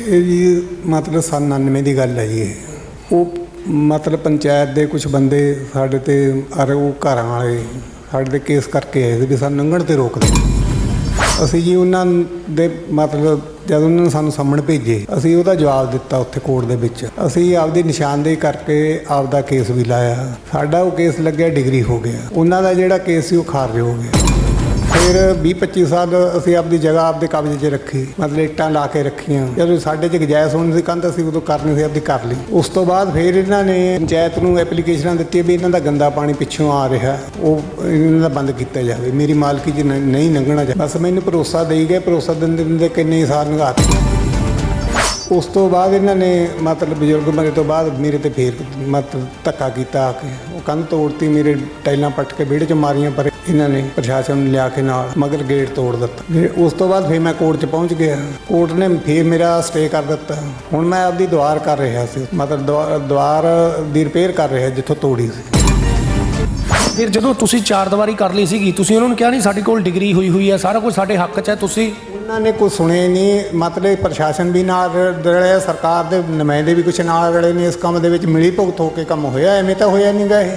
ਇਹ ਜੀ ਮਤਲਬ ਸੰਨ 99 ਦੀ ਗੱਲ ਹੈ ਜੀ ਇਹ। ਉਹ ਮਤਲਬ ਪੰਚਾਇਤ ਦੇ ਕੁਝ ਬੰਦੇ ਸਾਡੇ ਤੇ ਅਰੇ ਉਹ ਘਰਾਂ ਵਾਲੇ ਸਾਡੇ ਤੇ ਕੇਸ ਕਰਕੇ ਆਏ ਸੀ ਵੀ ਸਾਨੂੰ ਲੰਘਣ ਤੇ ਰੋਕਦੇ ਅਸੀਂ ਜੀ ਉਹਨਾਂ ਦੇ ਮਤਲਬ ਜਦ ਉਹਨਾਂ ਨੇ ਸਾਨੂੰ ਸਾਹਮਣੇ ਭੇਜੇ, ਅਸੀਂ ਉਹਦਾ ਜਵਾਬ ਦਿੱਤਾ ਉੱਥੇ ਕੋਰਟ ਦੇ ਵਿੱਚ। ਅਸੀਂ ਆਪਦੀ ਨਿਸ਼ਾਨਦੇਹੀ ਕਰਕੇ ਆਪਦਾ ਕੇਸ ਵੀ ਲਾਇਆ। ਸਾਡਾ ਉਹ ਕੇਸ ਲੱਗਿਆ ਡਿਗਰੀ ਹੋ ਗਿਆ। ਉਹਨਾਂ ਦਾ ਜਿਹੜਾ ਕੇਸ ਸੀ ਉਹ ਖਾਰਜ ਹੋ ਗਿਆ। ਫਿਰ 20 25 ਸਾਲ ਅਸੀਂ ਆਪਦੀ ਜਗ੍ਹਾ ਆਪਦੇ ਕਬਜ਼ੇ 'ਚ ਰੱਖੀ, ਮਤਲਬ ਇੱਟਾਂ ਲਾ ਕੇ ਰੱਖੀਆਂ। ਜਦੋਂ ਸਾਡੇ 'ਚ ਗਜਾਇਜ਼ ਹੋਣੀ ਸੀ ਕੰਧ ਅਸੀਂ ਉਦੋਂ ਕਰਨੀ ਸੀ, ਆਪਦੀ ਕਰ ਲਈ। ਉਸ ਤੋਂ ਬਾਅਦ ਫਿਰ ਇਹਨਾਂ ਨੇ ਪੰਚਾਇਤ ਨੂੰ ਐਪਲੀਕੇਸ਼ਨਾਂ ਦਿੱਤੀਆਂ ਵੀ ਇਹਨਾਂ ਦਾ ਗੰਦਾ ਪਾਣੀ ਪਿੱਛੋਂ ਆ ਰਿਹਾ। ਉਹ ਇਹਨਾਂ ਦਾ ਬੰਦ ਕੀਤਾ ਜਾਵੇ। ਮੇਰੀ ਮਾਲਕੀ 'ਚ ਨਹੀਂ ਲੰਘਣਾ ਚਾਹੀਦਾ। ਬਸ ਮੈਨੂੰ ਭਰੋਸਾ ਦੇਈ ਗਏ, ਭਰੋਸਾ ਦਿੰਦੇ ਦਿੰਦੇ ਕਿੰਨੇ ਸਾਲ ਲੰਘਾ ਦਿੱਤੇ ਉਸ ਤੋਂ ਬਾਅਦ ਇਹਨਾਂ ਨੇ ਮਤਲਬ ਬਜ਼ੁਰਗ ਮਰੇ ਤੋਂ ਬਾਅਦ ਮੇਰੇ ਤੇ ਫੇਰ ਮਤਲਬ ਧੱਕਾ ਕੀਤਾ ਆ ਕੇ। ਉਹ ਕੰਧ ਤੋੜਤੀ, ਮੇਰੇ ਟਾਈਲਾਂ ਪੱਟ ਕੇ ਵਿਹੜੇ 'ਚ ਮਾਰੀਆਂ, ਪਰ ਇਹਨਾਂ ਨੇ ਪ੍ਰਸ਼ਾਸਨ ਨੂੰ ਲਿਆ ਕੇ ਨਾਲ, ਮਗਰ ਗੇਟ ਤੋੜ ਦਿੱਤਾ। ਫਿਰ ਉਸ ਤੋਂ ਬਾਅਦ ਫੇਰ ਮੈਂ ਕੋਰਟ 'ਚ ਪਹੁੰਚ ਗਿਆ। ਕੋਰਟ ਨੇ ਫੇਰ ਮੇਰਾ ਸਟੇ ਕਰ ਦਿੱਤਾ। ਹੁਣ ਮੈਂ ਆਪਦੀ ਦੁਆਰ ਕਰ ਰਿਹਾ ਸੀ। ਮਤਲਬ ਦੁਆ- ਦੁਆਰ ਦੀ ਰਿਪੇਅਰ ਕਰ ਰਿਹਾ ਜਿੱਥੋਂ ਤੋੜੀ ਸੀ। ਫਿਰ ਜਦੋਂ ਤੁਸੀਂ ਚਾਰ ਦੀਵਾਰੀ ਕਰ ਲਈ ਸੀਗੀ, ਤੁਸੀਂ ਉਹਨਾਂ ਨੂੰ ਕਿਹਾ ਨਹੀਂ, ਸਾਡੇ ਕੋਲ ਡਿਗਰੀ ਹੋਈ ਹੋਈ ਹੈ, ਸਾਰਾ ਕੁਝ ਸਾਡੇ ਹੱਕ 'ਚ ਹੈ, ਤੁਸੀਂ ਉਹਨਾਂ ਨੇ ਕੁਝ ਸੁਣੇ ਨਹੀਂ, ਮਤਲਬ ਪ੍ਰਸ਼ਾਸਨ ਵੀ ਨਾਲ ਰਲਿਆ ਸਰਕਾਰ ਦੇ ਨੁਮਾਇੰਦੇ ਵੀ ਕੁਝ ਨਾਲ ਰਲੇ ਨੇ, ਇਸ ਕੰਮ ਦੇ ਵਿੱਚ ਮਿਲੀ ਭੁਗਤ ਹੋ ਕੇ ਕੰਮ ਹੋਇਆ, ਐਵੇਂ ਤਾਂ ਹੋਇਆ ਨਹੀਂਗਾ ਇਹ?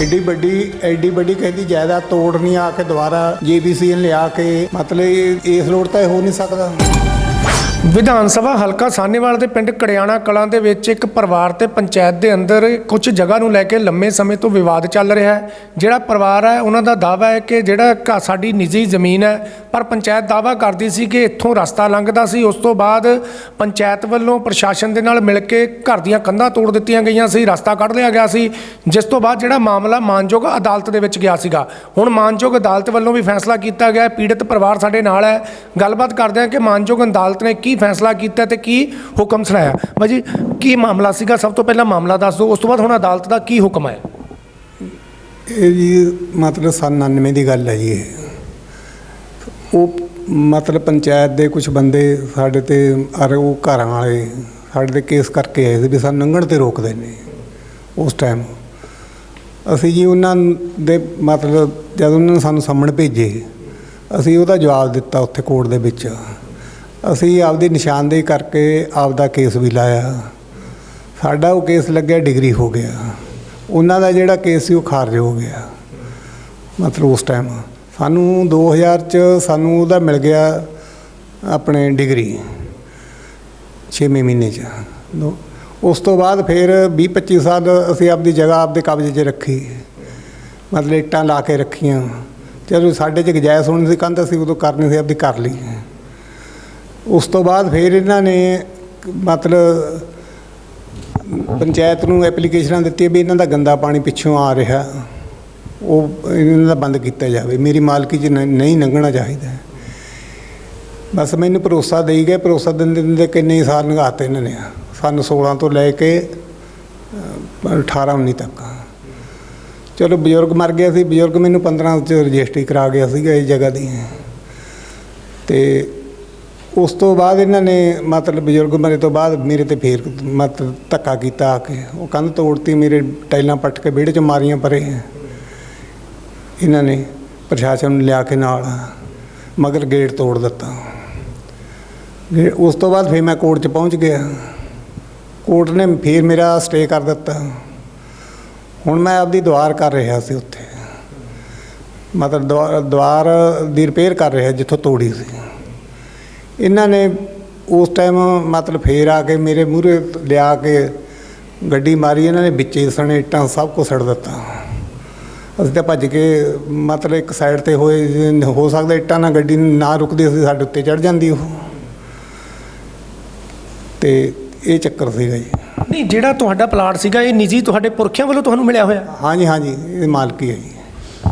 ਐਡੀ ਵੱਡੀ ਐਡੀ ਵੱਡੀ ਕਹਿੰਦੀ ਜਾਇਦਾਦ ਤੋੜਨੀ ਆ ਕੇ ਦੁਬਾਰਾ ਜੀਬੀਸੀਐਨ ਲਿਆ ਕੇ, ਮਤਲਬ ਇਸ ਲੋੜ ਤਾਂ ਇਹ ਹੋ ਨਹੀਂ ਸਕਦਾ। ਵਿਧਾਨ ਸਭਾ ਹਲਕਾ ਸਾਹਨੇਵਾਲ ਦੇ ਪਿੰਡ ਕੜਿਆਣਾ ਕਲਾਂ ਦੇ ਵਿੱਚ ਇੱਕ ਪਰਿਵਾਰ ਤੇ ਪੰਚਾਇਤ ਦੇ ਅੰਦਰ ਕੁਝ ਜਗ੍ਹਾ ਨੂੰ ਲੈ ਕੇ ਲੰਮੇ ਸਮੇਂ ਤੋਂ ਵਿਵਾਦ ਚੱਲ ਰਿਹਾ ਹੈ। ਜਿਹੜਾ ਪਰਿਵਾਰ ਹੈ, ਉਹਨਾਂ ਦਾ ਦਾਅਵਾ ਹੈ ਕਿ ਜਿਹੜਾ ਘ- ਸਾਡੀ ਨਿੱਜੀ ਜ਼ਮੀਨ ਹੈ, ਪਰ ਪੰਚਾਇਤ ਦਾਅਵਾ ਕਰਦੀ ਸੀ ਕਿ ਇੱਥੋਂ ਰਸਤਾ ਲੰਘਦਾ ਸੀ। ਉਸ ਤੋਂ ਬਾਅਦ ਪੰਚਾਇਤ ਵੱਲੋਂ ਪ੍ਰਸ਼ਾਸਨ ਦੇ ਨਾਲ ਮਿਲ ਕੇ ਘਰ ਦੀਆਂ ਕੰਧਾਂ ਤੋੜ ਦਿੱਤੀਆਂ ਗਈਆਂ ਸੀ, ਰਸਤਾ ਕੱਢ ਲਿਆ ਗਿਆ ਸੀ। ਜਿਸ ਤੋਂ ਬਾਅਦ ਜਿਹੜਾ ਮਾਮਲਾ ਮਾਨਯੋਗ ਅਦਾਲਤ ਦੇ ਵਿੱਚ ਗਿਆ ਸੀਗਾ। ਹੁਣ ਮਾਨਯੋਗ ਅਦਾਲਤ ਵੱਲੋਂ ਵੀ ਫੈਸਲਾ ਕੀਤਾ ਗਿਆ ਪੀੜਤ ਪਰਿਵਾਰ ਸਾਡੇ ਨਾਲ ਹੈ। ਗੱਲਬਾਤ ਕਰਦੇ ਹਾਂ ਕਿ ਮਾਨਯੋਗ ਅਦਾਲਤ ਨੇ ਕੀ ਫੈਸਲਾ ਕੀਤਾ ਤੇ ਕੀ ਹੁਕਮ ਸੁਣਾਇਆ? ਬਾਜੀ ਕੀ ਮਾਮਲਾ ਸੀਗਾ? ਸਭ ਤੋਂ ਪਹਿਲਾਂ ਮਾਮਲਾ ਦੱਸ ਦਿਓ, ਉਸ ਤੋਂ ਬਾਅਦ ਹੁਣ ਅਦਾਲਤ ਦਾ ਕੀ ਹੁਕਮ ਹੈ? ਇਹ ਜੀ ਮਤਲਬ ਸੰਨ 99 ਦੀ ਗੱਲ ਹੈ ਜੀ ਇਹ। ਉਹ ਮਤਲਬ ਪੰਚਾਇਤ ਦੇ ਕੁਝ ਬੰਦੇ ਸਾਡੇ ਤੇ ਅਰ ਉਹ ਘਰਾਂ ਵਾਲੇ ਸਾਡੇ ਤੇ ਕੇਸ ਕਰਕੇ ਆਏ ਸੀ ਵੀ ਸਾਨੂੰ ਲੰਘਣ ਤੇ ਰੋਕਦੇ ਨੇ ਉਸ ਟਾਈਮ ਅਸੀਂ ਜੀ ਉਹਨਾਂ ਦੇ ਮਤਲਬ ਜਦ ਉਹਨਾਂ ਨੇ ਸਾਨੂੰ ਸਾਹਮਣੇ ਭੇਜੇ, ਅਸੀਂ ਉਹਦਾ ਜਵਾਬ ਦਿੱਤਾ ਉੱਥੇ ਕੋਰਟ ਦੇ ਵਿੱਚ। ਅਸੀਂ ਆਪਦੀ ਨਿਸ਼ਾਨਦੇਹੀ ਕਰਕੇ ਆਪਦਾ ਕੇਸ ਵੀ ਲਾਇਆ। ਸਾਡਾ ਉਹ ਕੇਸ ਲੱਗਿਆ, ਡਿਗਰੀ ਹੋ ਗਿਆ। ਉਹਨਾਂ ਦਾ ਜਿਹੜਾ ਕੇਸ ਸੀ ਉਹ ਖਾਰਜ ਹੋ ਗਿਆ। ਮਤਲਬ ਉਸ ਟਾਈਮ ਸਾਨੂੰ 2000 ਚ ਸਾਨੂੰ ਉਹਦਾ ਮਿਲ ਗਿਆ ਆਪਣੇ ਡਿਗਰੀ 6ਵੇਂ ਮਹੀਨੇ ਚ। ਉਸ ਤੋਂ ਬਾਅਦ ਫਿਰ 20 25 ਸਾਲ ਅਸੀਂ ਆਪਦੀ ਜਗ੍ਹਾ ਆਪਦੇ ਕਬਜ਼ੇ 'ਚ ਰੱਖੀ। ਮਤਲਬ ਇੱਟਾਂ ਲਾ ਕੇ ਰੱਖੀਆਂ। ਜਦੋਂ ਸਾਡੇ 'ਚ ਗਜਾਇਜ਼ ਹੋਣੀ ਸੀ ਕੰਧ, ਅਸੀਂ ਉਦੋਂ ਕਰਨੀ ਸੀ ਆਪਦੀ ਕਰ ਲਈ। ਉਸ ਤੋਂ ਬਾਅਦ ਫਿਰ ਇਹਨਾਂ ਨੇ ਮਤਲਬ ਪੰਚਾਇਤ ਨੂੰ ਐਪਲੀਕੇਸ਼ਨਾਂ ਦਿੱਤੀਆਂ ਵੀ ਇਹਨਾਂ ਦਾ ਗੰਦਾ ਪਾਣੀ ਪਿੱਛੋਂ ਆ ਰਿਹਾ। ਉਹ ਇਹਨਾਂ ਦਾ ਬੰਦ ਕੀਤਾ ਜਾਵੇ। ਮੇਰੀ ਮਾਲਕੀ 'ਚ ਨ- ਨਹੀਂ ਲੰਘਣਾ ਚਾਹੀਦਾ। ਬਸ ਮੈਨੂੰ ਭਰੋਸਾ ਦੇਈ ਗਏ। ਭਰੋਸਾ ਦਿੰਦੇ ਦਿੰਦੇ ਕਿੰਨੇ ਸਾਲ ਲੰਘਾਤੇ ਇਹਨਾਂ ਨੇ। ਸਾਨੂੰ 16 ਤੋਂ ਲੈ ਕੇ ਅ, 18 19 ਤੱਕ। ਚਲੋ ਬਜ਼ੁਰਗ ਮਰ ਗਿਆ ਸੀ। ਬਜ਼ੁਰਗ ਮੈਨੂੰ 15 ਚ ਰਜਿਸਟਰੀ ਕਰਾ ਗਿਆ ਸੀਗਾ ਇਸ ਜਗ੍ਹਾ ਦੀ। ਤੇ ਉਸ ਤੋਂ ਬਾਅਦ ਇਹਨਾਂ ਨੇ ਮਤਲਬ ਬਜ਼ੁਰਗ ਮਰੇ ਤੋਂ ਬਾਅਦ ਮੇਰੇ ਤੇ ਫੇਰ ਮਤਲਬ ਧੱਕਾ ਕੀਤਾ ਆ ਕੇ। ਉਹ ਕੰਧ ਤੋੜਤੀ, ਮੇਰੇ ਟਾਈਲਾਂ ਪੱਟ ਕੇ ਵਿਹੜੇ 'ਚ ਮਾਰੀਆਂ ਪਰੇ। ਇਹਨਾਂ ਨੇ ਪ੍ਰਸ਼ਾਸਨ ਨੂੰ ਲਿਆ ਕੇ ਨਾਲ, ਮਗਰ ਗੇਟ ਤੋੜ ਦਿੱਤਾ। ਗੇ- ਉਸ ਤੋਂ ਬਾਅਦ ਫੇਰ ਮੈਂ ਕੋਰਟ 'ਚ ਪਹੁੰਚ ਗਿਆ। ਕੋਰਟ ਨੇ ਫੇਰ ਮੇਰਾ ਸਟੇ ਕਰ ਦਿੱਤਾ। ਹੁਣ ਮੈਂ ਆਪਦੀ ਦੁਆਰ ਕਰ ਰਿਹਾ ਸੀ ਉੱਥੇ। ਮਤਲਬ ਦੁਆ- ਦੁਆਰ ਦੀ ਰਿਪੇਅਰ ਕਰ ਰਿਹਾ ਜਿੱਥੋਂ ਤੋੜੀ ਸੀ। ਇਹਨਾਂ ਨੇ ਉਸ ਟਾਈਮ ਮਤਲਬ ਫੇਰ ਆ ਕੇ ਮੇਰੇ ਮੂਹਰੇ ਲਿਆ ਕੇ ਗੱਡੀ ਮਾਰੀ ਇਹਨਾਂ ਨੇ ਵਿੱਚੇ ਸਣੇ ਇੱਟਾਂ ਸਭ ਕੁਛ ਸੜ ਦਿੱਤਾ। ਅਸੀਂ ਤਾਂ ਭੱਜ ਕੇ ਮਤਲਬ ਇੱਕ ਸਾਈਡ ਤੇ ਹੋਏ ਹੋ ਸਕਦਾ ਇੱਟਾਂ ਨਾਲ ਗੱਡੀ ਨਾ ਰੁਕਦੀ ਸੀ ਸਾਡੇ ਉੱਤੇ ਚੜ ਜਾਂਦੀ ਉਹ। ਤੇ ਇਹ ਚੱਕਰ ਸੀਗਾ ਜੀ। ਨਹੀਂ ਜਿਹੜਾ ਤੁਹਾਡਾ ਪਲਾਟ ਸੀਗਾ ਇਹ ਨਿੱਜੀ ਤੁਹਾਡੇ ਪੁਰਖਿਆਂ ਵੱਲੋਂ ਤੁਹਾਨੂੰ ਮਿਲਿਆ ਹੋਇਆ? ਹਾਂਜੀ ਹਾਂਜੀ ਇਹ ਮਾਲਕੀ ਹੈ ਜੀ।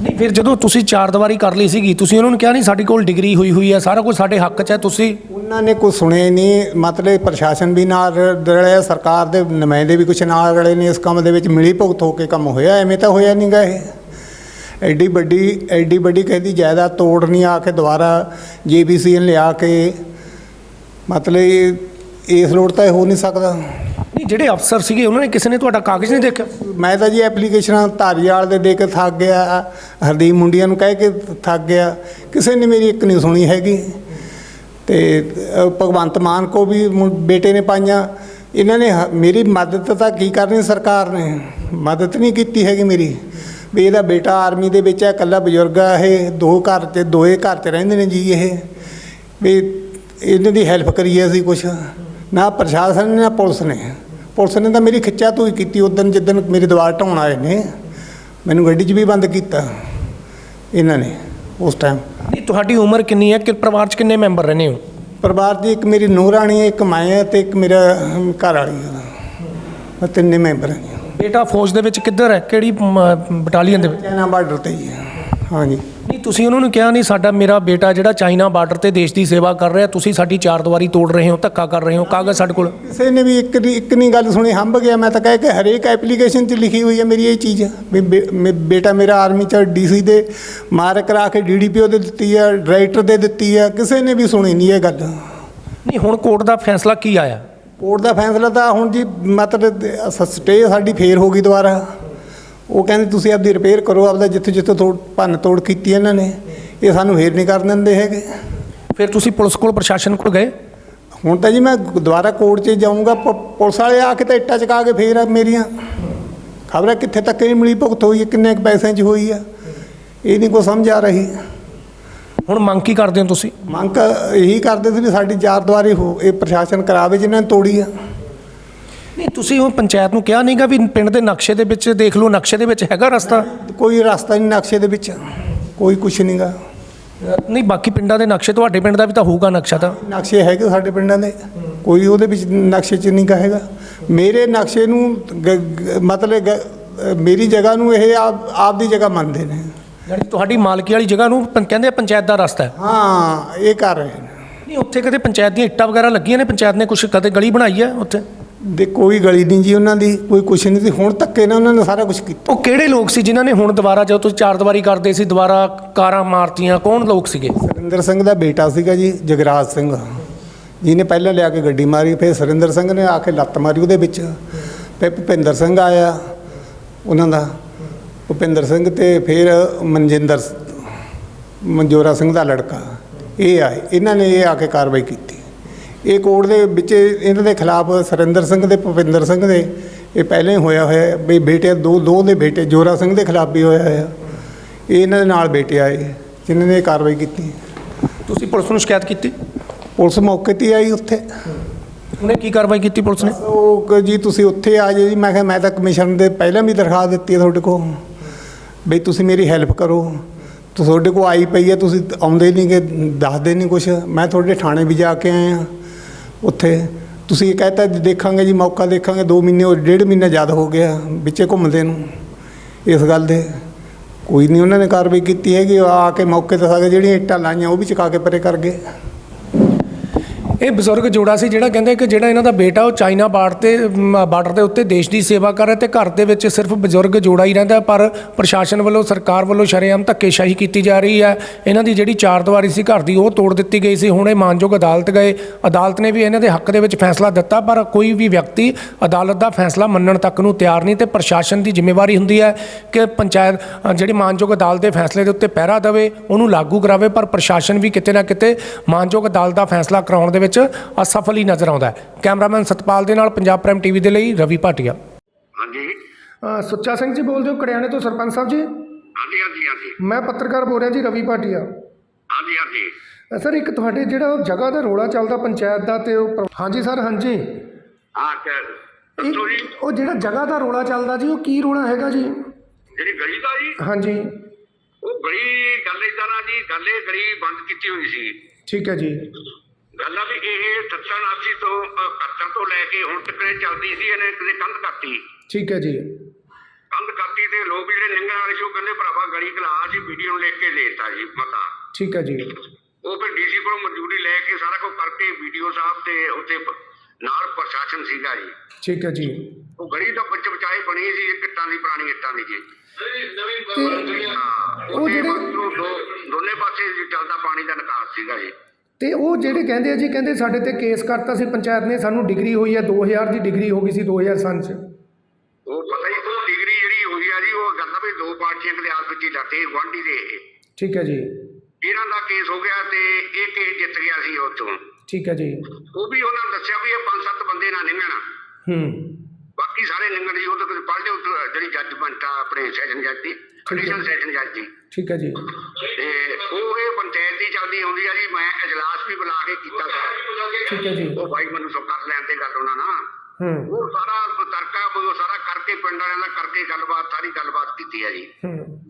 ਨਹੀਂ, ਫਿਰ ਜਦੋਂ ਤੁਸੀਂ ਚਾਰ ਦੀਵਾਰੀ ਕਰ ਲਈ ਸੀਗੀ, ਤੁਸੀਂ ਉਹਨਾਂ ਨੂੰ ਕਿਹਾ ਨਹੀਂ, ਸਾਡੇ ਕੋਲ ਡਿਗਰੀ ਹੋਈ ਹੋਈ ਹੈ, ਸਾਰਾ ਕੁਝ ਸਾਡੇ ਹੱਕ 'ਚ ਹੈ, ਤੁਸੀਂ ਉਹਨਾਂ ਨੇ ਕੁਝ ਸੁਣੇ ਨਹੀਂ, ਮਤਲਬ ਪ੍ਰਸ਼ਾਸਨ ਵੀ ਨਾਲ ਰਲਿਆ ਸਰਕਾਰ ਦੇ ਨੁਮਾਇੰਦੇ ਵੀ ਕੁਝ ਨਾਲ ਰਲੇ ਨੇ, ਇਸ ਕੰਮ ਦੇ ਵਿੱਚ ਮਿਲੀ ਭੁਗਤ ਹੋ ਕੇ ਕੰਮ ਹੋਇਆ, ਐਵੇਂ ਤਾਂ ਹੋਇਆ ਨਹੀਂਗਾ ਇਹ? ਐਡੀ ਵੱਡੀ ਐਡੀ ਵੱਡੀ ਕਹਿੰਦੀ ਜਾਇਦਾਦ ਤੋੜਨੀ ਆ ਕੇ ਦੁਬਾਰਾ ਜੀਬੀਸੀਐਨ ਲਿਆ ਕੇ, ਮਤਲਬ ਇਸ ਲੋੜ ਤਾਂ ਇਹ ਹੋ ਨਹੀਂ ਸਕਦਾ। ਜਿਹੜੇ ਅਫਸਰ ਸੀਗੇ, ਉਹਨਾਂ ਨੇ ਕਿਸੇ ਨੇ ਤੁਹਾਡਾ ਕਾਗਜ਼ ਨਹੀਂ ਦੇਖਿਆ? ਮੈਂ ਤਾਂ ਜੀ ਐਪਲੀਕੇਸ਼ਨਾਂ ਧਾਰੀਵਾਲ ਦੇ ਦੇ ਕੇ ਥੱਕ ਗਿਆ, ਹਰਦੀਪ ਮੁੰਡੀਆਂ ਨੂੰ ਕਹਿ ਕੇ ਥੱਕ ਗਿਆ। ਕਿਸੇ ਨੇ ਮੇਰੀ ਇੱਕ ਨਹੀਂ ਸੁਣੀ ਹੈਗੀ। ਤੇ ਭਗਵੰਤ ਮਾਨ ਕੋ ਵੀ ਬੇਟੇ ਨੇ ਪਾਈਆਂ। ਇਹਨਾਂ ਨੇ ਹ- ਮੇਰੀ ਮਦਦ ਤਾਂ ਕੀ ਕਰਨੀ ਸਰਕਾਰ ਨੇ? ਮਦਦ ਨਹੀਂ ਕੀਤੀ ਹੈਗੀ ਮੇਰੀ। ਵੀ ਇਹਦਾ ਬੇਟਾ ਆਰਮੀ ਦੇ ਵਿੱਚ ਹੈ, ਇਕੱਲਾ ਬਜ਼ੁਰਗ ਆ ਇਹ। ਦੋ ਘਰ ਤੇ, ਦੋਏ ਘਰ 'ਤੇ ਰਹਿੰਦੇ ਨੇ ਜੀ ਇਹ। ਵੀ ਇਹਨਾਂ ਦੀ ਹੈਲਪ ਕਰੀਏ ਅਸੀਂ ਕੁਛ। ਨਾ ਪ੍ਰਸ਼ਾਸਨ ਨੇ, ਨਾ ਪੁਲਿਸ ਨੇ। ਪੁਲਿਸ ਨੇ ਤਾਂ ਮੇਰੀ ਖਿੱਚਾ ਤੂੰ ਕੀਤੀ ਉਦੋਂ ਜਿੱਦਣ ਮੇਰੀ ਦੀਵਾਰ ਢਾਉਣ ਆਏ ਨੇ ਮੈਨੂੰ ਗੱਡੀ 'ਚ ਵੀ ਬੰਦ ਕੀਤਾ ਇਹਨਾਂ ਨੇ ਉਸ ਟਾਈਮ ਨਹੀਂ ਤੁਹਾਡੀ ਉਮਰ ਕਿੰਨੀ ਹੈ? ਕਿ ਪਰਿਵਾਰ 'ਚ ਕਿੰਨੇ ਮੈਂਬਰ ਰਹਿੰਦੇ ਹੋ? ਪਰਿਵਾਰ ਦੀ ਇੱਕ ਮੇਰੀ ਨੂੰਹ ਰਾਣੀ ਹੈ ਇੱਕ ਮੈਂ ਹੈ ਤੇ ਇੱਕ ਮੇਰਾ ਘਰ ਵਾਲੀ ਹੈ। ਮੈਂ ਤਿੰਨੇ ਮੈਂਬਰ ਹਾਂ ਬੇਟਾ ਫੌਜ ਦੇ ਵਿੱਚ ਕਿੱਧਰ ਹੈ? ਕਿਹੜੀ ਬਟਾਲੀਅਨ ਦੇ ਵਿੱਚ? ਚਾਈਨਾ ਬਾਰਡਰ ਤੇ ਜੀ ਹਾਂਜੀ। ਨਹੀਂ ਤੁਸੀਂ ਉਹਨਾਂ ਨੂੰ ਕਿਹਾ ਨਹੀਂ ਸਾਡਾ ਮੇਰਾ ਬੇਟਾ ਜਿਹੜਾ ਚਾਈਨਾ ਬਾਰਡਰ ਤੇ ਦੇਸ਼ ਦੀ ਸੇਵਾ ਕਰ ਰਿਹਾ ਤੁਸੀਂ ਸਾਡੀ ਚਾਰ ਦੀਵਾਰੀ ਤੋੜ ਰਹੇ ਹੋ ਧੱਕਾ ਕਰ ਰਹੇ ਹੋ ਕਾਗਜ਼ ਸਾਡੇ ਕੋਲ। ਕਿਸੇ ਨੇ ਵੀ ਇੱਕ ਦੀ- ਇੱਕ ਨਹੀਂ ਗੱਲ ਸੁਣੀ ਹੰਬ ਗਿਆ। ਮੈਂ ਤਾਂ ਕਹਿ ਕੇ ਹਰੇਕ ਐਪਲੀਕੇਸ਼ਨ 'ਚ ਲਿਖੀ ਹੋਈ ਹੈ ਮੇਰੀ ਇਹ ਚੀਜ਼। ਵੀ ਬੇਟਾ ਮੇਰਾ ਆਰਮੀ 'ਚ ਡੀਸੀ ਦੇ ਮਾਰ ਕਰਾ ਕੇ ਡੀਡੀਪੀਓ ਦੇ ਦਿੱਤੀ ਹੈ ਡਾਇਰੈਕਟਰ ਦੇ ਦਿੱਤੀ ਹੈ ਕਿਸੇ ਨੇ ਵੀ ਸੁਣੀ ਨਹੀਂ ਇਹ ਗੱਲ। ਨਹੀਂ ਹੁਣ ਕੋਰਟ ਦਾ ਫੈਸਲਾ ਕੀ ਆਇਆ? ਕੋਰਟ ਦਾ ਫੈਸਲਾ ਤਾਂ ਹੁਣ ਜੀ ਮਤਲਬ ਸਟੇ ਸਾਡੀ ਫੇਰ ਹੋ ਗਈ ਦੁਬਾਰਾ। ਉਹ ਕਹਿੰਦੇ ਤੁਸੀਂ ਆਪਦੀ ਰਿਪੇਅਰ ਕਰੋ ਆਪਦਾ ਜਿੱਥੇ ਜਿੱਥੇ ਤੋੜ ਭੰਨ ਤੋੜ ਕੀਤੀ ਇਹਨਾਂ ਨੇ ਇਹ ਸਾਨੂੰ ਫੇਰ ਨਹੀਂ ਕਰਨ ਦਿੰਦੇ ਹੈਗੇ। ਫਿਰ ਤੁਸੀਂ ਪੁਲਿਸ ਕੋਲ ਪ੍ਰਸ਼ਾਸਨ ਕੋਲ ਗਏ? ਹੁਣ ਤਾਂ ਜੀ ਮੈਂ ਦੁਬਾਰਾ ਕੋਰਟ 'ਚ ਜਾਊਂਗਾ ਪੁਲਿਸ ਵਾਲੇ ਆ ਕੇ ਤਾਂ ਇੱਟਾਂ ਚਕਾ ਕੇ ਫੇਰ ਮੇਰੀਆਂ। ਖਬਰ ਕਿੱਥੇ ਤੱਕ ਇਹ ਮਿਲੀ ਭੁਗਤ ਹੋਈ ਹੈ ਕਿੰਨੇ ਕੁ ਪੈਸਿਆਂ 'ਚ ਹੋਈ ਆ ਇਹ ਨਹੀਂ ਕੋਈ ਸਮਝ ਆ ਰਹੀ। ਹੁਣ ਮੰਗ ਕੀ ਕਰਦੇ ਹੋ ਤੁਸੀਂ? ਮੰਗ ਇਹੀ ਕਰਦੇ ਸੀ ਵੀ ਸਾਡੀ ਚਾਰ ਦੁਆਰੀ ਹੋ ਇਹ ਪ੍ਰਸ਼ਾਸਨ ਕਰਾਵੇ ਜਿਨ੍ਹਾਂ ਨੇ ਤੋੜੀ ਆ। ਨਹੀਂ ਤੁਸੀਂ ਉਹ ਪੰਚਾਇਤ ਨੂੰ ਕਿਹਾ ਨਹੀਂਗਾ ਵੀ ਪਿੰਡ ਦੇ ਨਕਸ਼ੇ ਦੇ ਵਿੱਚ ਦੇਖ ਲਓ ਨਕਸ਼ੇ ਦੇ ਵਿੱਚ ਹੈਗਾ ਰਸਤਾ? ਕੋਈ ਰਸਤਾ ਨਹੀਂ ਨਕਸ਼ੇ ਦੇ ਵਿੱਚ ਕੋਈ ਕੁਛ ਨਹੀਂਗਾ ਨਹੀਂ ਬਾਕੀ ਪਿੰਡਾਂ ਦੇ ਨਕਸ਼ੇ ਤੁਹਾਡੇ ਪਿੰਡ ਦਾ ਵੀ ਤਾਂ ਹੋਊਗਾ ਨਕਸ਼ਾ ਤਾਂ। ਨਕਸ਼ੇ ਹੈਗੇ ਸਾਡੇ ਪਿੰਡਾਂ ਦੇ ਕੋਈ ਉਹਦੇ ਵਿੱਚ ਨਕਸ਼ੇ 'ਚ ਨਹੀਂ ਹੈਗਾ। ਮੇਰੇ ਨਕਸ਼ੇ ਨੂੰ ਮਤਲਬ ਮੇਰੀ ਜਗ੍ਹਾ ਨੂੰ ਇਹ ਆਪ ਆਪ ਦੀ ਜਗ੍ਹਾ ਮੰਨਦੇ ਨੇ। ਯਾਨੀ ਤੁਹਾਡੀ ਮਾਲਕੀ ਵਾਲੀ ਜਗ੍ਹਾ ਨੂੰ ਕਹਿੰਦੇ ਆ ਪੰਚਾਇਤ ਦਾ ਰਸਤਾ ਹੈ। ਹਾਂ ਇਹ ਕਰ ਰਹੇ ਨੇ। ਨਹੀਂ ਉੱਥੇ ਕਦੇ ਪੰਚਾਇਤ ਦੀਆਂ ਇੱਟਾਂ ਵਗੈਰਾ ਲੱਗੀਆਂ ਨੇ? ਪੰਚਾਇਤ ਨੇ ਕੁਝ ਕਦੇ ਗਲੀ ਬਣਾਈ ਹੈ ਉੱਥੇ? ਦੇ ਕੋਈ ਗਲੀ ਨਹੀਂ ਜੀ ਉਹਨਾਂ ਦੀ ਕੋਈ ਕੁਛ ਨਹੀਂ ਸੀ। ਹੁਣ ਧੱਕੇ ਨਾਲ ਉਹਨਾਂ ਨੇ ਸਾਰਾ ਕੁਝ ਕੀਤਾ। ਉਹ ਕਿਹੜੇ ਲੋਕ ਸੀ ਜਿਨ੍ਹਾਂ ਨੇ ਹੁਣ ਦੁਬਾਰਾ ਜਦੋਂ ਤੁਸੀਂ ਚਾਰ ਦੀਵਾਰੀ ਕਰਦੇ ਸੀ ਦੁਬਾਰਾ ਕਾਰਾਂ ਮਾਰਤੀਆਂ ਕੌਣ ਲੋਕ ਸੀਗੇ? ਸਰਿੰਦਰ ਸਿੰਘ ਦਾ ਬੇਟਾ ਸੀਗਾ ਜੀ ਜਗਰਾਜ ਸਿੰਘ। ਜਿਹਨੇ ਪਹਿਲਾਂ ਲਿਆ ਕੇ ਗੱਡੀ ਮਾਰੀ ਫਿਰ ਸਰਿੰਦਰ ਸਿੰਘ ਨੇ ਆ ਕੇ ਲੱਤ ਮਾਰੀ ਉਹਦੇ ਵਿੱਚ। ਫਿਰ ਭੁਪਿੰਦਰ ਸਿੰਘ ਆਇਆ ਉਹਨਾਂ ਦਾ। ਭੁਪਿੰਦਰ ਸਿੰਘ ਤੇ ਫਿਰ ਮਨਜਿੰਦਰ ਮਨਜੋਰਾ ਸਿੰਘ ਦਾ ਲੜਕਾ। ਇਹ ਆਏ। ਇਹਨਾਂ ਨੇ ਇਹ ਆ ਕੇ ਕਾਰਵਾਈ ਕੀਤੀ। ਇਹ ਕੋਰਟ ਦੇ ਵਿੱਚ ਇਹਨਾਂ ਦੇ ਖਿਲਾਫ ਸਰਿੰਦਰ ਸਿੰਘ ਤੇ ਭੁਪਿੰਦਰ ਸਿੰਘ ਦੇ ਇਹ ਪਹਿਲਾਂ ਹੀ ਹੋਇਆ ਹੋਇਆ ਵੀ ਬੇਟੇ ਦੋ ਦੋ ਦੇ ਬੇਟੇ ਜੋਰਾ ਸਿੰਘ ਦੇ ਖਿਲਾਫ ਵੀ ਹੋਇਆ ਹੋਇਆ। ਇਹ ਇਹਨਾਂ ਦੇ ਨਾਲ ਬੇਟੇ ਆਏ ਜਿਨ੍ਹਾਂ ਨੇ ਕਾਰਵਾਈ ਕੀਤੀ। ਤੁਸੀਂ ਪੁਲਿਸ ਨੂੰ ਸ਼ਿਕਾਇਤ ਕੀਤੀ? ਪੁਲਿਸ ਮੌਕੇ ਤੇ ਆਈ ਉੱਥੇ। ਉਹਨੇ ਕੀ ਕਾਰਵਾਈ ਕੀਤੀ ਪੁਲਿਸ ਨੇ? ਉਹ ਜੀ ਤੁਸੀਂ ਉੱਥੇ ਆ ਜਾਓ ਜੀ। ਮੈਂ ਕਿਹਾ ਮੈਂ ਤਾਂ ਕਮਿਸ਼ਨ ਦੇ ਪਹਿਲਾਂ ਵੀ ਦਰਖਾਸਤ ਦਿੱਤੀ ਹੈ ਤੁਹਾਡੇ ਕੋਲ। ਬਈ ਤੁਸੀਂ ਮੇਰੀ ਹੈਲਪ ਕਰੋ। ਤੁਹਾਡੇ ਕੋਲ ਆਈ ਪਈ ਹੈ ਤੁਸੀਂ ਆਉਂਦੇ ਨਹੀਂ ਕਿ ਦੱਸਦੇ ਨਹੀਂ ਕੁਛ। ਮੈਂ ਤੁਹਾਡੇ ਥਾਣੇ ਵੀ ਜਾ ਕੇ ਆਇਆ। ਉੱਥੇ। ਤੁਸੀਂ ਇਹ ਕਹਤਾ ਦੇਖਾਂਗੇ ਜੀ, ਮੌਕਾ ਦੇਖਾਂਗੇ। 2 ਮਹੀਨੇ ਉਹ ਡੇਢ ਮਹੀਨਾ ਜ਼ਿਆਦਾ ਹੋ ਗਿਆ ਵਿੱਚੇ ਘੁੰਮਦੇ ਨੂੰ ਇਸ ਗੱਲ ਦੇ। ਕੋਈ ਨਹੀਂ ਉਹਨਾਂ ਨੇ ਕਾਰਵਾਈ ਕੀਤੀ ਹੈਗੀ, ਉਹ ਆ ਕੇ ਮੌਕੇ ਤੇ ਸਾਗੇ ਜਿਹੜੀਆਂ ਇੱਟਾਂ ਲਾਈਆਂ, ਉਹ ਵੀ ਚੁਕਾ ਕੇ ਪਰੇ ਕਰ ਗਏ। ਇਹ ਬਜ਼ੁਰਗ ਜੋੜਾ ਸੀ ਜਿਹੜਾ ਕਹਿੰਦੇ ਕਿ ਜਿਹੜਾ ਇਹਨਾਂ ਦਾ ਬੇਟਾ ਉਹ ਚਾਈਨਾ ਬਾਰਡਰ ਤੇ ਬਾਰਡਰ ਦੇ ਉੱਤੇ ਦੇਸ਼ ਦੀ ਸੇਵਾ ਕਰ ਰਿਹਾ ਤੇ ਘਰ ਦੇ ਵਿੱਚ ਸਿਰਫ ਬਜ਼ੁਰਗ ਜੋੜਾ ਹੀ ਰਹਿੰਦਾ ਪਰ ਪ੍ਰਸ਼ਾਸਨ ਵੱਲੋਂ, ਸਰਕਾਰ ਵੱਲੋਂ ਸ਼ਰੇਆਮ ਧੱਕੇਸ਼ਾਹੀ ਕੀਤੀ ਜਾ ਰਹੀ ਹੈ। ਇਹਨਾਂ ਦੀ ਜਿਹੜੀ ਚਾਰ ਦੀਵਾਰੀ ਸੀ ਘਰ ਦੀ ਉਹ ਤੋੜ ਦਿੱਤੀ ਗਈ ਸੀ। ਹੁਣ ਇਹ ਮਾਨਯੋਗ ਅਦਾਲਤ ਗਏ। ਅਦਾਲਤ ਨੇ ਵੀ ਇਹਨਾਂ ਦੇ ਹੱਕ ਦੇ ਵਿੱਚ ਫੈਸਲਾ ਦਿੱਤਾ, ਪਰ ਕੋਈ ਵੀ ਵਿਅਕਤੀ ਅਦਾਲਤ ਦਾ ਫੈਸਲਾ ਮੰਨਣ ਤੱਕ ਨੂੰ ਤਿਆਰ ਨਹੀਂ ਤੇ ਪ੍ਰਸ਼ਾਸਨ ਦੀ ਜ਼ਿੰਮੇਵਾਰੀ ਹੁੰਦੀ ਹੈ ਕਿ ਪੰਚਾਇਤ ਜਿਹੜੀ ਮਾਨਯੋਗ ਅਦਾਲਤ ਦੇ ਫੈਸਲੇ ਦੇ ਉੱਤੇ ਪਹਿਰਾ ਦੇਵੇ, ਉਹਨੂੰ ਲਾਗੂ ਕਰਾਵੇ, ਪਰ ਪ੍ਰਸ਼ਾਸਨ ਵੀ ਕਿਤੇ ਨਾ ਕਿਤੇ ਮਾਨਯੋਗ ਅਦਾਲਤ ਦਾ ਫੈਸਲਾ ਕਰਾਉਣ ਦੇ ਵਿੱਚ ਅਸਫਲ ਹੀ ਨਜ਼ਰ ਆਉਂਦਾ ਹੈ। ਕੈਮਰਾਮੈਨ ਸਤਪਾਲ ਦੇ ਨਾਲ ਪੰਜਾਬ ਪ੍ਰਾਈਮ ਟੀਵੀ ਦੇ ਲਈ ਰਵੀ ਭਾਟੀਆ। ਹਾਂਜੀ। ਸੁੱਚਾ ਸਿੰਘ ਜੀ ਬੋਲਦੇ ਹੋ ਕੜਿਆਣੇ ਤੋਂ ਸਰਪੰਚ ਸਾਹਿਬ ਜੀ? ਹਾਂਜੀ ਹਾਂਜੀ ਹਾਂਜੀ। ਮੈਂ ਪੱਤਰਕਾਰ ਬੋਲ ਰਿਹਾ ਜੀ ਰਵੀ ਭਾਟੀਆ। ਹਾਂਜੀ ਹਾਂਜੀ। ਸਰ ਇੱਕ ਤੁਹਾਡੇ ਜਿਹੜਾ ਜਗ੍ਹਾ ਦਾ ਰੋਲਾ ਚੱਲਦਾ ਪੰਚਾਇਤ ਦਾ ਤੇ ਉਹ ਹਾਂਜੀ ਸਰ ਹਾਂਜੀ। ਹਾਂ ਉਹ ਜਿਹੜਾ ਜਗ੍ਹਾ ਦਾ ਰੋਲਾ ਚੱਲਦਾ ਜੀ ਉਹ ਕੀ ਰੋਲਾ ਹੈਗਾ ਜੀ? ਜਿਹੜੀ ਗਲੀ ਦਾ ਜੀ? ਹਾਂਜੀ। ਉਹ ਗਲੀ ਗੱਲ ਇਦਾਂ ਨਾ ਜੀ ਗੱਲ ਇਹ ਗਲੀ ਬੰਦ ਕੀਤੀ ਹੋਈ ਸੀ। ਠੀਕ ਹੈ ਜੀ। ਗੱਲ ਆ ਵੀ ਇਹ 87 ਤੋਂ ਅ, 71 ਤੋਂ ਲੈ ਕੇ ਹੁਣ ਤੱਕ ਇਹ ਚੱਲਦੀ ਸੀ ਇਹਨੇ ਕਿਤੇ ਕੰਧ ਕਰਤੀ ਠੀਕ ਹੈ ਜੀ। ਕੰਧ ਕਰਤੀ ਤੇ ਲੋਕ ਜਿਹੜੇ ਲੰਘਣ ਵਾਲੇ ਸੀ ਉਹ ਕਹਿੰਦੇ ਭਰਾਵਾ ਗਲੀ ਕਲਾ ਜੀ ਵੀਡੀਓ ਨੂੰ ਲਿਖ ਕੇ ਦੇਤਾ ਜੀ ਮਤਾ। ਠੀਕ ਹੈ ਜੀ। ਉਹ ਫਿਰ ਡੀਸੀ ਕੋਲੋਂ ਮਨਜ਼ੂਰੀ ਲੈ ਕੇ ਸਾਰਾ ਕੁਝ ਕਰਕੇ ਵੀਡੀਓ ਸਾਹਿਬ ਤੇ ਉੱਤੇ ਨਾਲ ਪ੍ਰਸ਼ਾਸਨ ਸੀਗਾ ਜੀ। ਠੀਕ ਹੈ ਜੀ। ਉਹ ਗਲੀ ਤਾਂ ਵਿੱਚ ਵਿਚਾਏ ਬਣੀ ਸੀ ਇੱਕ ਇੱਟਾਂ ਦੀ ਪੁਰਾਣੀ ਇੱਟਾਂ ਦੀ ਜੀ। ਨਵੀਂ ਉਹ ਉਹ ਜਿਹੜੇ- ਦੋਨੇ ਪਾਸੇ ਚੱਲਦਾ ਪਾਣੀ ਦਾ ਨਿਕਾਸ ਸੀਗਾ ਜੀ। ਤੇ ਉਹ ਜਿਹੜੇ ਕਹਿੰਦੇ ਆ ਜੀ ਕਹਿੰਦੇ ਸਾਡੇ ਤੇ ਕੇਸ ਕਰਤਾ ਸੀ ਪੰਚਾਇਤ ਨੇ ਸਾਨੂੰ ਡਿਗਰੀ ਹੋਈ ਹੈ 2000 ਦੀ ਡਿਗਰੀ ਹੋ ਗਈ ਸੀ 2000 ਸੰਨ ਚ। ਉਹ ਪਤਾ ਹੀ ਉਹ ਡਿਗਰੀ ਜਿਹੜੀ ਹੋਈ ਆ ਜੀ ਉਹ ਗੱਲ ਵੀ ਦੋ ਪਾਰਟੀਆਂ ਦੇ ਆਪਸ ਵਿੱਚ ਹੀ ਲੱਤੇ ਗੁਆਂਢੀ ਦੇ। ਠੀਕ ਹੈ ਜੀ। ਇਹਨਾਂ ਦਾ ਕੇਸ ਹੋ ਗਿਆ ਤੇ ਇਹ ਕੇਸ ਜਿੱਤ ਗਿਆ ਸੀ ਉਹ ਤੋਂ ਠੀਕ ਹੈ ਜੀ। ਉਹ ਵੀ ਉਹਨਾਂ ਨੇ ਦੱਸਿਆ ਵੀ ਇਹ ਪੰਜ ਸੱਤ ਬੰਦੇ ਨਾਲ ਨਿੰਗਣ ਹੂੰ। ਬਾਕੀ ਸਾਰੇ ਨਿੰਗਣ ਜੀ ਉਹ ਤਾਂ ਪੜ੍ਹਦੇ ਉੱਤੇ ਜਿਹੜੀ ਜੱਜਮੈਂਟ ਆ ਆਪਣੇ ਸੈਸ਼ਨ ਜੱਜ ਦੀ ਕੰਡੀਸ਼ਨ ਸੈਸ਼ਨ ਜੱਜ ਦੀ। ਠੀਕ ਹੈ ਜੀ। ਤੇ ਦੀ ਆਉਂਦੀ ਆ ਜੀ ਮੈਂ ਅਜਲਾਸ ਵੀ ਬੁਲਾ ਕੇ ਕੀਤਾ ਸੀ ਠੀਕ ਹੈ ਜੀ। ਉਹ ਬਾਈ ਮੈਨੂੰ ਸਭ ਕਰ ਲੈਣ ਤੇ ਗੱਲ ਉਹਨਾਂ ਨਾਲ। ਹੂੰ। ਉਹ ਸਾਰਾ ਤਰਕਾ ਉਹ ਸਾਰਾ ਕਰਕੇ ਪਿੰਡ ਵਾਲਿਆਂ ਦਾ ਕਰਕੇ ਗੱਲਬਾਤ ਸਾਰੀ ਗੱਲਬਾਤ ਕੀਤੀ ਹੈ ਜੀ। ਹੂੰ।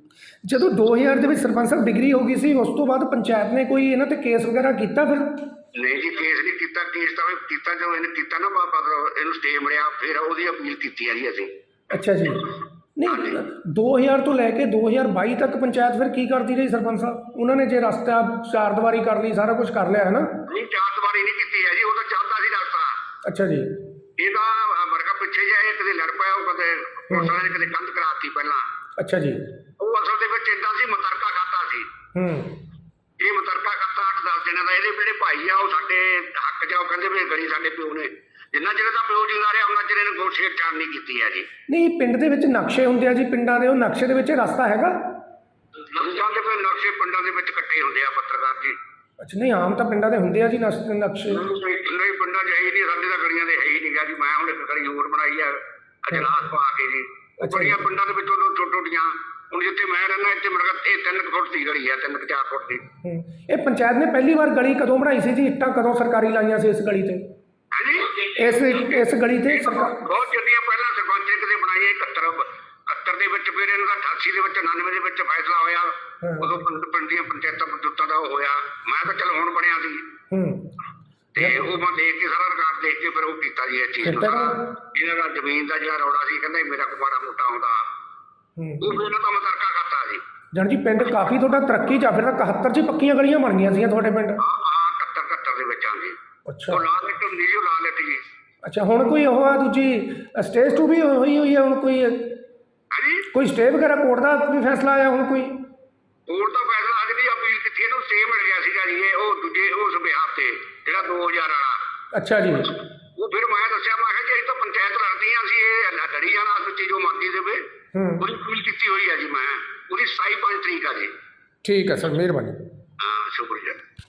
ਜਦੋਂ 2000 ਦੇ ਵਿੱਚ ਸਰਪੰਚ ਸਾਹਿਬ ਡਿਗਰੀ ਹੋ ਗਈ ਸੀ ਉਸ ਤੋਂ ਬਾਅਦ ਪੰਚਾਇਤ ਨੇ ਕੋਈ ਇਹਨਾਂ ਤੇ ਕੇਸ ਵਗੈਰਾ ਕੀਤਾ ਫਿਰ? ਨਹੀਂ ਜੀ ਕੇਸ ਨਹੀਂ ਕੀਤਾ ਕੇਸ ਤਾਂ ਇਹ ਕੀਤਾ ਜੋ ਇਹਨੇ ਕੀਤਾ ਨਾ ਬਾ- ਮਤਲਬ ਇਹਨੂੰ ਸਟੇ ਮਿਲਿਆ ਫਿਰ ਉਹਦੀ ਅਪੀਲ ਕੀਤੀ ਹੈ ਜੀ ਅਸੀਂ। ਅੱਛਾ ਜੀ। ਨਹੀਂ 2000 ਤੋਂ ਲੈ ਕੇ 2022 ਤੱਕ ਪੰਚਾਇਤ ਫਿਰ ਕੀ ਕਰਦੀ ਰਹੀ ਸਰਪੰਚ ਸਾਹਿਬ? ਉਹਨਾਂ ਨੇ ਜੇ ਰਸਤਾ ਚਾਰ ਦੀਵਾਰੀ ਕਰ ਲਈ ਸਾਰਾ ਕੁਝ ਕਰ ਲਿਆ ਹੈ ਨਾ? ਨਹੀਂ ਚਾਰ ਦੁਬਾਰੀ ਨਹੀਂ ਕੀਤੀ ਹੈ ਜੀ ਉਹ ਤਾਂ ਚੱਲਦਾ ਸੀ ਰਸਤਾ। ਅੱਛਾ ਜੀ। ਇਹਦਾ ਵਰਗਾ ਪਿੱਛੇ ਇਹ ਕਦੇ ਲੜ ਪਿਆ ਉਹ ਕਦੇ ਵਾਲੇ ਨੇ ਕਦੇ ਕੰਧ ਕਰਾਤੀ ਪਹਿਲਾਂ। ਅੱਛਾ ਜੀ। ਉਹ ਅਸਲ ਦੇ ਵਿੱਚ ਇਦਾਂ ਸੀ ਮਤਰਕਾ ਖਾਤਾ ਸੀ। ਹੂੰ। ਇਹ ਮਤਰਕਾ ਖਾਤਾ 8-10 ਦਿਨਾਂ ਦਾ ਇਹਦੇ ਜਿਹੜੇ ਭਾਈ ਆ ਉਹ ਸਾਡੇ ਹੱਕ ਜਾ ਉਹ ਕਹਿੰਦੇ ਵੀ ਇਹ ਗਲੀ ਸਾਡੇ ਪਿਓ ਨੇ। ਜਿੰਨਾ ਚਿਰ ਦਾ ਪਿਓ ਜਿੰਦਾ ਰਿਹਾ ਉਹਨਾਂ ਚਿਰ ਇਹਨੇ ਕੋਈ ਛੇੜਛਾੜ ਨਹੀਂ ਕੀਤੀ ਹੈ ਜੀ ਨਹੀਂ ਪਿੰਡ ਦੇ ਵਿੱਚ ਨਕਸ਼ੇ ਹੁੰਦੇ ਆ ਜੀ ਪਿੰਡਾਂ ਦੇ ਉਹ ਨਕਸ਼ੇ ਦੇ ਵਿੱਚ ਰਸਤਾ ਹੈਗਾ? ਨਕਸ਼ਾਂ ਦੇ ਫਿਰ ਨਕਸ਼ੇ ਪਿੰਡਾਂ ਦੇ ਵਿੱਚ ਕੱਟੇ ਹੁੰਦੇ ਆ ਪੱਤਰਕਾਰ ਜੀ। ਅੱਛਾ ਨਹੀਂ ਆਮ ਤਾਂ ਪਿੰਡਾਂ ਦੇ ਹੁੰਦੇ ਆ ਜੀ ਨਕਸ਼- ਨਕਸ਼ੇ। ਨਹੀਂ ਪਿੰਡਾਂ 'ਚ ਹੈ ਹੀ ਨਹੀਂ ਸਾਡੇ ਤਾਂ ਗਲੀਆਂ ਦੇ ਹੈ ਹੀ ਨਹੀਂ ਗਾ ਜੀ। ਮੈਂ ਹੁਣ ਇੱਕ ਗਲੀ ਹੋਰ ਬਣਾਈ ਆ ਅਜਲਾਸ ਪਾ ਕੇ ਜੀ। ਉਹ ਅੱਛਾ ਜੀ। ਬੜੀਆਂ ਪਿੰਡਾਂ ਦੇ ਵਿੱਚੋਂ ਦੋ ਛੋਟ ਛੋਟੀਆਂ ਹੁਣ ਜਿੱਥੇ ਮੈਂ ਰਹਿਣਾ ਇੱਥੇ ਮੇਰੇ ਕੋਲ ਇਹ 3 ਫੁੱਟ ਦੀ ਗਲੀ ਆ 3 4 ਫੁੱਟ ਦੀ। ਹੂੰ। ਇਹ ਪੰਚਾਇਤ ਨੇ ਪਹਿਲੀ ਵਾਰ ਗਲੀ ਕਦੋਂ ਬਣਾਈ ਸੀ ਜੀ? ਇੱਟਾਂ ਕਦੋਂ ਸਰਕਾਰੀ ਲਾਈਆਂ ਸੀ ਇਸ ਗਲੀ ਤੇ? ਇਸ ਇਸ ਗਲੀ ਤੇ ਸਰਕਾਰ ਬਹੁਤ ਚੰਡੀਆਂ ਪਹਿਲਾਂ ਸਰਪੰਚ ਨੇ ਕਦੇ ਬਣਾਈ ਹੈ 71 71 ਦੇ ਵਿੱਚ ਫਿਰ ਇਹਨਾਂ ਦਾ 88 ਦੇ ਵਿੱਚ 99 ਦੇ ਵਿੱਚ ਫੈਸਲਾ ਹੋਇਆ। ਹਾਂ। ਉਦੋਂ ਪਿੰਡ ਪਿੰਡ ਦੀਆਂ ਪੰਚਾਇਤਾਂ ਪੰਚਾਇਤਾਂ ਦਾ ਉਹ ਹੋਇਆ। ਮੈਂ ਤਾਂ ਚਲ ਹੁਣ ਬਣਿਆ ਸੀ। ਤੇ ਉਹ ਮੈਂ ਦੇਖ ਕੇ ਸਾਰਾ ਰਿਕਾਰਡ ਦੇਖ ਕੇ ਫਿਰ ਉਹ ਕੀਤਾ ਜੀ ਇਹ ਚੀਜ਼ ਨੂੰ। ਫਿਰ ਤਾਂ- ਸਾਰਾ। ਇਹਨਾਂ ਦਾ ਜ਼ਮੀਨ ਦਾ ਜਿਹੜਾ ਰੌਲਾ ਸੀ ਕਹਿੰਦਾ ਇਹ ਮੇਰਾ ਕੋਈ ਮਾੜਾ ਮੋਟਾ ਹੁੰਦਾ। ਉਹ ਫਿਰ ਇਹਨਾਂ ਦਾ ਮਤਰਕਾ ਕਰਤਾ ਜੀ। ਜਾਣੀ ਜੀ ਪਿੰਡ ਕਾਫੀ ਤੁਹਾਡਾ ਤਰੱਕੀ ਚ ਆ, ਫਿਰ ਤਾਂ 71 ਚ ਪੱਕੀਆਂ ਗਲੀਆਂ ਬਣ ਗਈਆਂ ਸੀਗੀਆਂ ਤੁਹਾਡੇ ਪਿੰਡ ਹਾਂ ਹਾਂ 71 71 ਦੇ ਵਿੱਚ ਆ ਜੀ ਅੱਛਾ। ਉਹ ਲਾਲ ਲਿਟ ਹੁੰਦੀ ਜੀ ਉਹ ਲਾਲ ਲਿਟ ਜੀ। ਅੱਛਾ ਹੁਣ ਕੋਈ ਉਹ ਆ ਦੂਜੀ ਸਟੇਜ ਟੂ ਵੀ ਹੋਈ ਹੋਈ ਹੈ ਹੁਣ ਕੋਈ ਹਾਂਜੀ? ਕੋਈ ਸਟੇ ਵਗੈਰਾ ਕੋਰਟ ਦਾ ਵੀ ਫੈਸਲਾ ਆਇਆ ਹੁਣ ਕੋਈ? ਕੋਰਟ ਦਾ ਫੈਸਲਾ ਅੱਜ ਦੀ ਅਪੀਲ ਕੀਤੀ ਇਹਨੂੰ ਸਟੇ ਮਿਲ ਗਿਆ ਸੀਗਾ ਜੀ ਇਹ ਉਹ ਦੂਜੇ ਉਸ ਬਿਹਾਰ ਤੇ ਜਿਹੜਾ 2000 ਵਾਲਾ। ਅੱਛਾ ਜੀ। ਉਹ ਫਿਰ ਮੈਂ ਦੱਸਿਆ ਮੈਂ ਕਿਹਾ ਜੀ ਅਸੀਂ ਤਾਂ ਪੰਚਾਇਤ ਲੜਦੀਆਂ ਸੀ ਇਹ ਲੜੀ ਜਾਣਾ ਅਸੀਂ ਜੋ ਮਰਜ਼ੀ ਦੇਵੇ। ਹੂੰ। ਉਹਦੀ ਅਪੀਲ ਕੀਤੀ ਹੋਈ ਹੈ ਜੀ ਮੈਂ। ਉਹਦੀ 27 ਪੰਜ ਤਰੀਕ ਆ ਜੀ। ਠੀਕ ਹੈ ਸਰ ਮਿਹਰਬਾਨੀ।